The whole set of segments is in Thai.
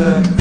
네.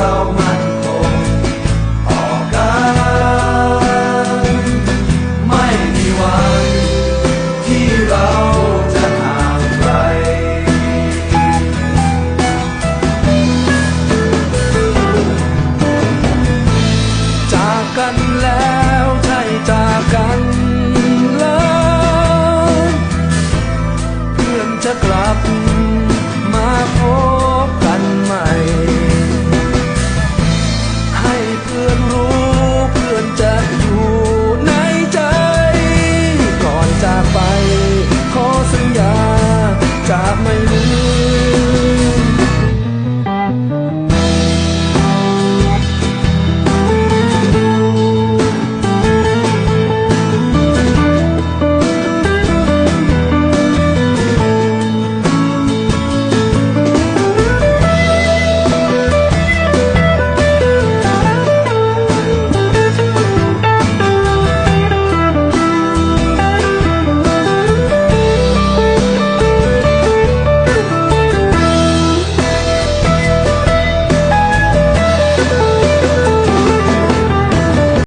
เรามันคงต่อกันไม่มีวันที่เราจะห่างไกลจากกันแล้วใช่จากันเลยเพื่อนจะกลับมาพบ